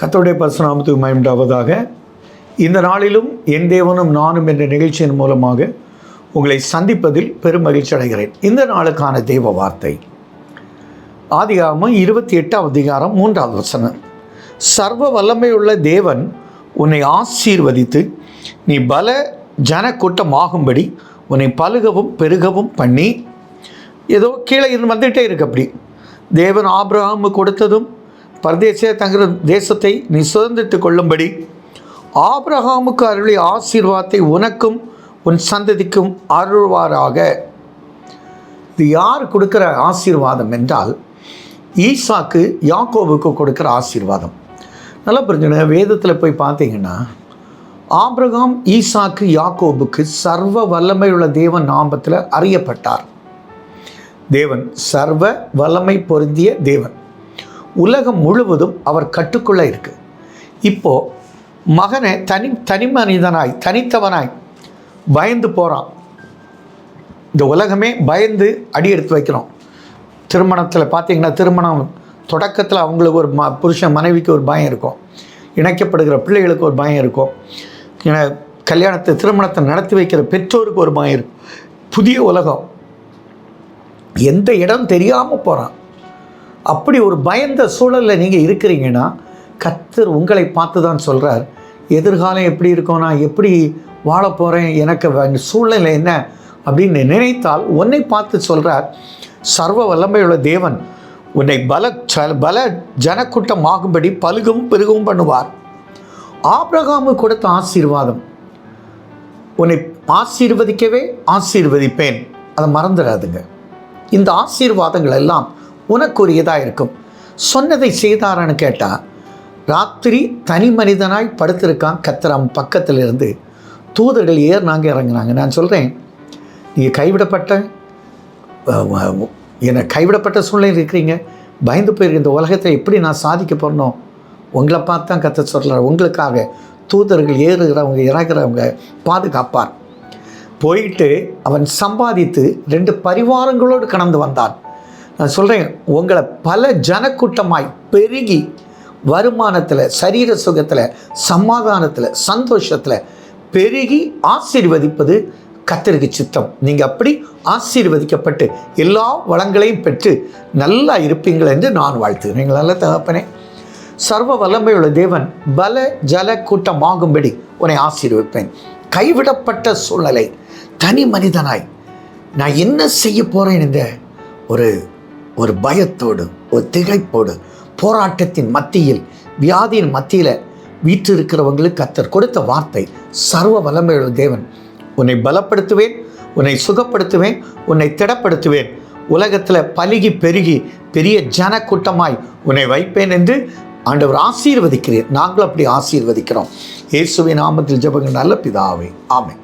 கத்தோடைய பரசுநாமத்துக்கு மயமுண்டாவதாக இந்த நாளிலும் என் தேவனும் நானும் என்ற நிகழ்ச்சியின் மூலமாக உங்களை சந்திப்பதில் பெரும் மகிழ்ச்சி அடைகிறேன். இந்த நாளுக்கான தேவ வார்த்தை. ஆதிகாரமும் இருபத்தி எட்டாம் அதிகாரம் மூன்றாவது வசனம். சர்வ வல்லமையுள்ள தேவன் உன்னை ஆசீர்வதித்து நீ பல ஜன கூட்டமாகும்படி உன்னை பழுகவும் பெருகவும் பண்ணி. ஏதோ கீழே இருந்து வந்துகிட்டே இருக்கு அப்படி. தேவன் ஆபிரகாமு கொடுத்ததும் பரதேசே தங்கள் தேசத்தை நீ சுதந்திரித்து கொள்ளும்படி ஆபிரகாமுக்கு அருளிய ஆசீர்வாதத்தை உனக்கும் உன் சந்ததிக்கும் அருள்வாராக. இது யார் கொடுக்குற ஆசீர்வாதம் என்றால் ஈசாக்கு யாக்கோவுக்கு கொடுக்குற ஆசீர்வாதம். நல்லா புரிஞ்சுங்க வேதத்தில் போய் பார்த்தீங்கன்னா ஆபிரகாம் ஈசாக்கு யாக்கோபுக்கு சர்வ வல்லமையுள்ள தேவன் நாமத்தில் அறியப்பட்டார். தேவன் சர்வ வல்லமை பொருந்திய தேவன். உலகம் முழுவதும் அவர் கட்டுக்குள்ளே இருக்குது இப்போது மகனை தனி தனி மனிதனாய் தனித்தவனாய் பயந்து போகிறான் இந்த உலகமே பயந்து அடி எடுத்து வைக்கிறோம். திருமணத்தில் பார்த்தீங்கன்னா திருமணம் தொடக்கத்தில் அவங்களுக்கு ஒரு ம புருஷன் மனைவிக்கு ஒரு பயம் இருக்கும். இணைக்கப்படுகிற பிள்ளைகளுக்கு ஒரு பயம் இருக்கும். ஏன்னா கல்யாணத்தை திருமணத்தை நடத்தி வைக்கிற பெற்றோருக்கு ஒரு பயம் இருக்கும். புதிய உலகம் எந்த இடம் தெரியாமல் போகிறான் அப்படி ஒரு பயந்த சூழலில் நீங்கள் இருக்கிறீங்கன்னா கத்தர் உங்களை பார்த்து தான் சொல்கிறார் எதிர்காலம் எப்படி இருக்கும்? நான் எப்படி வாழ போகிறேன் எனக்கு சூழ்நிலை என்ன? அப்படின்னு நினைத்தால் உன்னை பார்த்து சொல்கிறார் சர்வ வல்லமையுள்ள தேவன் உன்னை பல ச பல ஜனக்கூட்டம் ஆகும்படி பலுகவும் பெருகவும் பண்ணுவார். ஆபிரகாமு கொடுத்த ஆசீர்வாதம். உன்னை ஆசீர்வதிக்கவே ஆசீர்வதிப்பேன். அதை மறந்துடாதுங்க. இந்த ஆசீர்வாதங்கள் எல்லாம் உனக்குரியதாக இருக்கும் சொன்னதை செய்தாரான்னு கேட்டால் ராத்திரி தனி மனிதனாய் படுத்திருக்கான் கத்திரம் பக்கத்தில் இருந்து தூதர்கள் ஏறினாங்க இறங்குனாங்க. நான் சொல்கிறேன் நீங்கள் கைவிடப்பட்ட என்னை கைவிடப்பட்ட சூழ்நிலையில் இருக்கிறீங்க. பயந்து போயிருக்க இந்த உலகத்தை எப்படி நான் சாதிக்க போடணும் உங்களை பார்த்து தான் கத்த சொல்கிறார் உங்களுக்காக தூதர்கள் ஏறுகிறவங்க இறங்குறவங்க பாதுகாப்பார். போயிட்டு அவன் சம்பாதித்து ரெண்டு பரிவாரங்களோடு கடந்து வந்தான். நான் சொல்கிறேன் உங்களை பல ஜனக்கூட்டமாய் பெருகி வருமானத்தில் சரீர சுகத்தில் சமாதானத்தில் சந்தோஷத்தில் பெருகி ஆசீர்வதிப்பது கத்தருக்கு சித்தம். நீங்கள் அப்படி ஆசீர்வதிக்கப்பட்டு எல்லா வளங்களையும் பெற்று நல்லா இருப்பீங்கள் என்று நான் வாழ்த்துகிறேன். நல்ல தகப்பனே சர்வ வல்லமையுள்ள தேவன் பல ஜல கூட்டமாகும்படி உன்னை ஆசீர்விப்பேன். கைவிடப்பட்ட சூழ்நிலை தனி மனிதனாய் நான் என்ன செய்ய போகிறேன் இந்த ஒரு ஒரு பயத்தோடு ஒரு திகைப்போடு போராட்டத்தின் மத்தியில் வியாதியின் மத்தியில் வீற்றிருக்கிறவங்களுக்கு கத்தர் கொடுத்த வார்த்தை சர்வ வல்லமையுள்ள தேவன் உன்னை பலப்படுத்துவேன் உன்னை சுகப்படுத்துவேன் உன்னை திடப்படுத்துவேன். உலகத்தில் பலுகி பெருகி பெரிய ஜன கூட்டமாய் உன்னை வைப்பேன் என்று ஆண்டவர் ஆசீர்வதிக்கிறேன் நாங்களும் அப்படி ஆசீர்வதிக்கிறோம். இயேசுவின் நாமத்தில் ஜபங்கள் நல்ல பிதாவே. ஆமை